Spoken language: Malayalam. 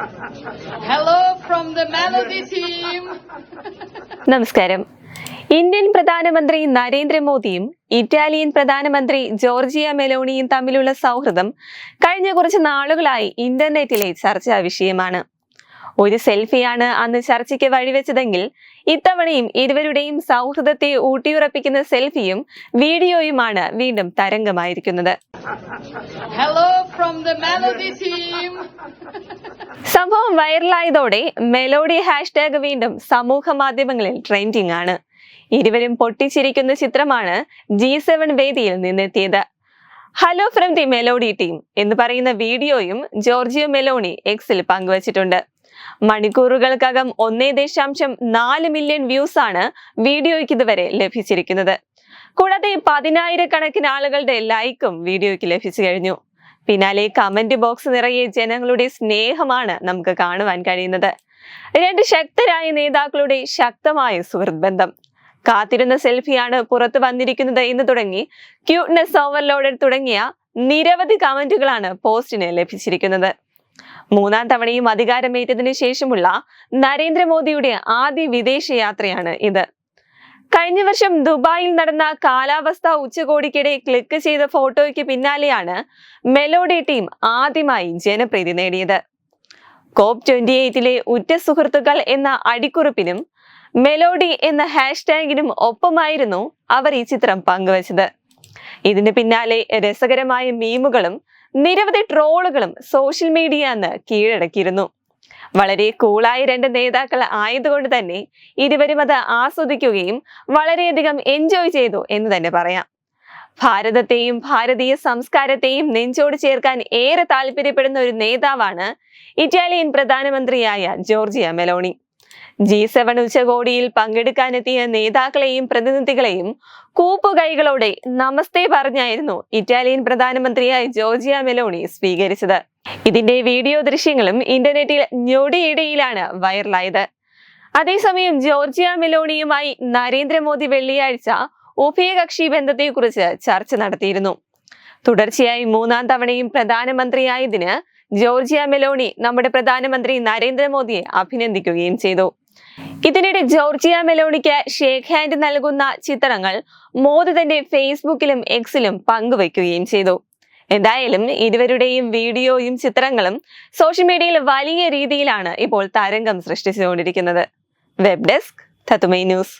Hello from the melody team നമസ്കാരം. ഇന്ത്യൻ പ്രധാനമന്ത്രി നരേന്ദ്രമോദിയും ഇറ്റാലിയൻ പ്രധാനമന്ത്രി ജോർജിയ മെലോണിയും തമ്മിലുള്ള സൗഹൃദം കഴിഞ്ഞ കുറച്ച് നാളുകളായി ഇന്റർനെറ്റിലെ ചർച്ചാ വിഷയമാണ്. ഒരു സെൽഫിയാണ് അന്ന് ചർച്ചയ്ക്ക് വഴിവെച്ചതെങ്കിൽ ഇത്തവണയും ഇരുവരുടെയും സൗഹൃദത്തെ ഊട്ടിയുറപ്പിക്കുന്ന സെൽഫിയും വീഡിയോയുമാണ് വീണ്ടും തരംഗമായിരിക്കുന്നത്. Hello from the melody team സംഭവം വൈറലായതോടെ മെലോഡി ഹാഷ്ടാഗ് വീണ്ടും സമൂഹ മാധ്യമങ്ങളിൽ ട്രെൻഡിംഗ് ആണ്. ഇരുവരും പൊട്ടിച്ചിരിക്കുന്ന ചിത്രമാണ് ജി സെവൻ വേദിയിൽ നിന്നെത്തിയത്. Hello from the melody team എന്ന് പറയുന്ന വീഡിയോയും ജോർജിയോ മെലോണി എക്സിൽ പങ്കുവച്ചിട്ടുണ്ട്. മണിക്കൂറുകൾക്കകം ഒന്നേ ദശാംശം നാല് മില്യൺ വ്യൂസ് ആണ് വീഡിയോയ്ക്ക് ഇതുവരെ ലഭിച്ചിരിക്കുന്നത്. കൂടാതെ പതിനായിരക്കണക്കിന് ആളുകളുടെ ലൈക്കും വീഡിയോയ്ക്ക് ലഭിച്ചു കഴിഞ്ഞു. പിന്നാലെ കമന്റ് ബോക്സ് നിറയെ ജനങ്ങളുടെ സ്നേഹമാണ് നമുക്ക് കാണുവാൻ കഴിയുന്നത്. രണ്ട് ശക്തരായ നേതാക്കളുടെ ശക്തമായ സുഹൃത്ത് ബന്ധം കാത്തിരുന്ന സെൽഫിയാണ് പുറത്തു വന്നിരിക്കുന്നത് എന്ന് തുടങ്ങി. ക്യൂട്ട്നെസ് ഓവർലോഡഡ് തുടങ്ങിയ നിരവധി കമന്റുകളാണ് പോസ്റ്റിന് ലഭിച്ചിരിക്കുന്നത്. മൂന്നാം തവണയും അധികാരമേറ്റതിനു ശേഷമുള്ള നരേന്ദ്രമോദിയുടെ ആദ്യ വിദേശ യാത്രയാണ് ഇത്. കഴിഞ്ഞ വർഷം ദുബായിൽ നടന്ന കാലാവസ്ഥാ ഉച്ചകോടിക്കിടെ ക്ലിക്ക് ചെയ്ത ഫോട്ടോയ്ക്ക് പിന്നാലെയാണ് മെലോഡി ടീം ആദ്യമായി ജനപ്രീതി നേടിയത്. കോപ്പ് ട്വന്റി എയ്റ്റിലെ ഉറ്റ സുഹൃത്തുക്കൾ എന്ന അടിക്കുറിപ്പിനും മെലോഡി എന്ന ഹാഷ്ടാഗിനും ഒപ്പമായിരുന്നു അവർ ഈ ചിത്രം പങ്കുവച്ചത്. ഇതിന് പിന്നാലെ രസകരമായ മീമുകളും നിരവധി ട്രോളുകളും സോഷ്യൽ മീഡിയ അന്ന് കീഴടക്കിയിരുന്നു. വളരെ കൂളായ രണ്ട് നേതാക്കൾ ആയതുകൊണ്ട് തന്നെ ഇരുവരും അത് ആസ്വദിക്കുകയും വളരെയധികം എൻജോയ് ചെയ്തു എന്ന് തന്നെ പറയാം. ഭാരതത്തെയും ഭാരതീയ സംസ്കാരത്തെയും നെഞ്ചോട് ചേർക്കാൻ ഏറെ താല്പര്യപ്പെടുന്ന ഒരു നേതാവാണ് ഇറ്റാലിയൻ പ്രധാനമന്ത്രിയായ ജോർജിയ മെലോണി. ജി സെവൻ ഉച്ചകോടിയിൽ പങ്കെടുക്കാനെത്തിയ നേതാക്കളെയും പ്രതിനിധികളെയും കൂപ്പുകൈകളോടെ നമസ്തേ പറഞ്ഞായിരുന്നു ഇറ്റാലിയൻ പ്രധാനമന്ത്രിയായ ജോർജിയ മെലോണി സ്വീകരിച്ചത്. ഇതിന്റെ വീഡിയോ ദൃശ്യങ്ങളും ഇന്റർനെറ്റിൽ ഞൊടിയിടയിലാണ് വൈറലായത്. അതേസമയം ജോർജിയ മെലോണിയുമായി നരേന്ദ്രമോദി വെള്ളിയാഴ്ച ഉഭയകക്ഷി ബന്ധത്തെക്കുറിച്ച് ചർച്ച നടത്തിയിരുന്നു. തുടർച്ചയായി മൂന്നാം തവണയും പ്രധാനമന്ത്രിയായതിന് ജോർജിയ മെലോണി നമ്മുടെ പ്രധാനമന്ത്രി നരേന്ദ്രമോദിയെ അഭിനന്ദിക്കുകയും ചെയ്തു. ഇതിനിടെ ജോർജിയ മെലോണിക്ക് ഷേക്ക് ഹാൻഡ് നൽകുന്ന ചിത്രങ്ങൾ മോദി തന്റെ ഫേസ്ബുക്കിലും എക്സിലും പങ്കുവയ്ക്കുകയും ചെയ്തു. എന്തായാലും ഇരുവരുടെയും വീഡിയോയും ചിത്രങ്ങളും സോഷ്യൽ മീഡിയയിൽ വലിയ രീതിയിലാണ് ഇപ്പോൾ തരംഗം സൃഷ്ടിച്ചുകൊണ്ടിരിക്കുന്നത്. വെബ് ഡെസ്ക് തത്തുമൈ ന്യൂസ്